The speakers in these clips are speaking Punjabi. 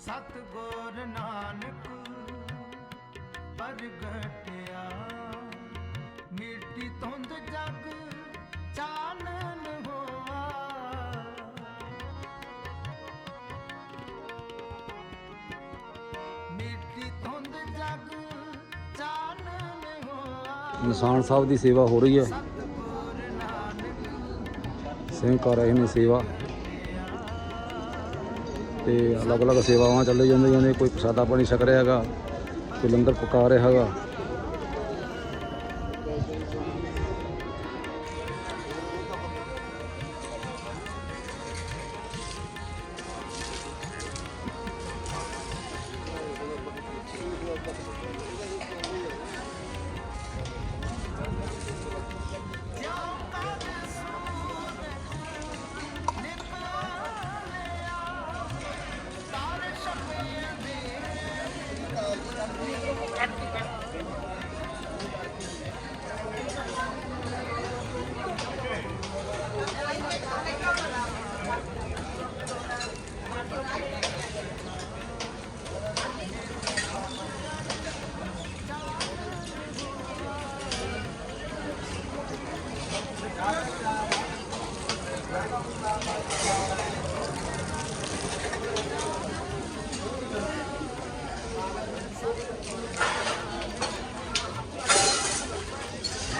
ਸਤਗੁਰ ਨਾਨਕ ਪ੍ਰਗਟਿਆ। ਮਿੱਟੀ ਧੁੰਦ ਜਗ ਚਾਨਣ ਹੋਆ। ਮਿੱਟੀ ਧੁੰਦ ਜਗ ਚਾਨਣ ਹੋਆ। ਨਿਸ਼ਾਨ ਸਾਹਿਬ ਦੀ ਸੇਵਾ ਹੋ ਰਹੀ ਹੈ। ਸਿੰਘ ਕਰ ਰਹੇ ਨੇ ਸੇਵਾ। ਤੇ ਅਲੱਗ-ਅਲੱਗ ਸੇਵਾਵਾਂ ਚੱਲ ਜਾਂਦੀਆਂ ਨੇ, ਕੋਈ ਪ੍ਰਸਾਦਾ ਪਾਣੀ ਛਕ ਰਿਹਾ ਹੈਗਾ, ਕੋਈ ਲੰਗਰ ਪਕਾ ਰਿਹਾ ਹੈਗਾ।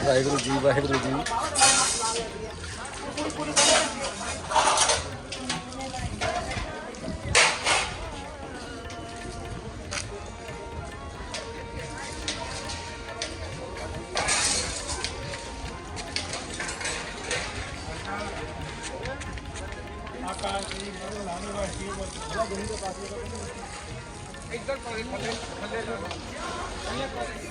ਵਾਹਿਗੁਰੂ ਜੀ ਵਾਹਿਗੁਰੂ ਜੀ। ਬੰਨਲੇ ਇਹਦੇ ਉੱਪਰ ਦੀ ਇੱਧਰ ਪਾਣੀ ਥੱਲੇ ਥੱਲੇ ਲਾ ਥੱਲੇ ਪਾਣੀ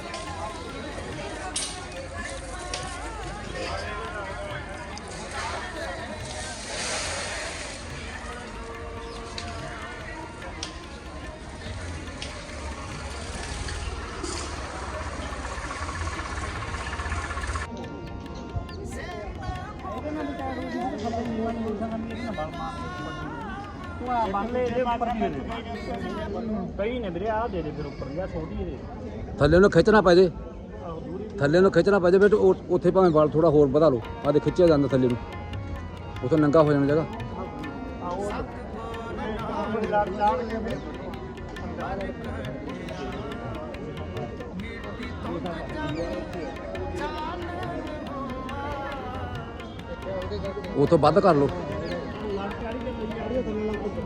Jangan lupa like, share, dan subscribe ਦੇ ਕਈ ਨੇ ਵੀਰੇ ਆ ਦੇ ਦੇ ਫਿਰ ਉੱਪਰ ਜਾਂ ਛੋਟੀ ਦੇ ਥੱਲੇ ਨੂੰ ਖਿੱਚਣਾ ਪੈ ਜੇ ਆਹ ਦੂਰੀ ਥੱਲੇ ਨੂੰ ਖਿੱਚਣਾ ਪੈ ਜੇ ਬੇਟੇ ਉਹ- ਉੱਥੇ ਭਾਵੇਂ ਵਾਲ ਥੋੜਾ ਹੋਰ ਵਧਾ ਲਓ। ਆ ਦੇ ਖਿੱਚਿਆ ਜਾਂਦਾ ਥੱਲੇ ਨੂੰ। ਉਥੋਂ ਨੰਗਾ ਹੋ ਜਾਣਾ ਜਗ੍ਹਾ। ਉਹ ਲੜ ਚਾੜ ਕੇ ਫਿਰ ਉਥੋਂ ਵੱਧ ਕਰ ਲਓ।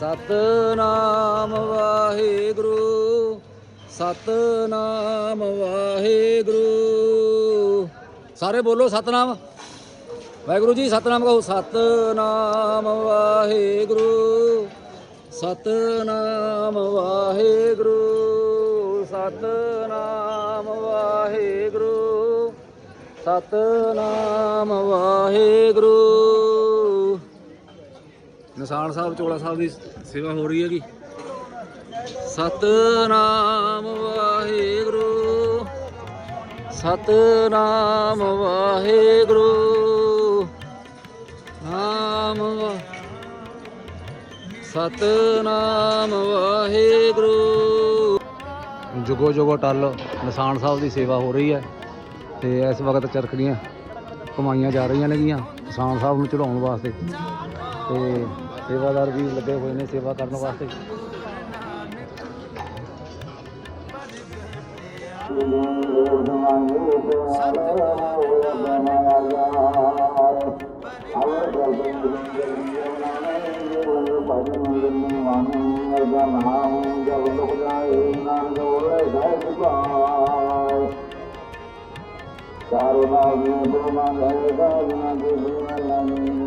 ਸਤਨਾਮ ਵਾਹਿਗੁਰੂ ਸਤਨਾਮ ਵਾਹਿਗੁਰੂ। ਸਾਰੇ ਬੋਲੋ ਸਤਨਾਮ। ਵਾਹਿਗੁਰੂ ਜੀ, ਸਤਨਾਮ ਕਹੋ। ਸਤਨਾਮ ਵਾਹਿਗੁਰੂ ਸਤਨਾਮ ਵਾਹਿਗੁਰੂ ਸਤਨਾਮ ਵਾਹਿਗੁਰੂ ਸਤਨਾਮ ਵਾਹਿਗੁਰੂ। ਨਿਸ਼ਾਨ ਸਾਹਿਬ, ਚੋਲਾ ਸਾਹਿਬ ਦੀ ਸੇਵਾ ਹੋ ਰਹੀ ਹੈਗੀ। ਸਤਨਾਮ ਵਾਹਿਗੁਰੂ। ਸਤਨਾਮ ਵਾਹਿਗੁਰੂ। ਨਾਮ ਵਾ ਸਤਨਾਮ ਵਾਹਿਗੁਰੂ। ਜੁਗੋ ਜੁਗੋ ਟੱਲ ਨਿਸ਼ਾਨ ਸਾਹਿਬ ਦੀ ਸੇਵਾ ਹੋ ਰਹੀ ਹੈ ਤੇ ਇਸ ਵਕਤ ਚਰਖੜੀਆਂ ਕਮਾਈਆਂ ਜਾ ਰਹੀਆਂ ਨੇਗੀਆਂ ਨਿਸ਼ਾਨ ਸਾਹਿਬ ਨੂੰ ਚੜਾਉਣ ਵਾਸਤੇ। ਤੇ ਸੇਵਾਦਾਰ ਵੀ ਲੱਗੇ ਹੋਏ ਨੇ ਸੇਵਾ ਕਰਨ ਵਾਸਤੇ। ਚਾਰੋ ਨਾਮ ਨੇ ਬ੍ਰਹਮਾ ਗਏ ਗਾਜਨਾ ਦੇ ਬ੍ਰਹਮਾ ਨਾਮ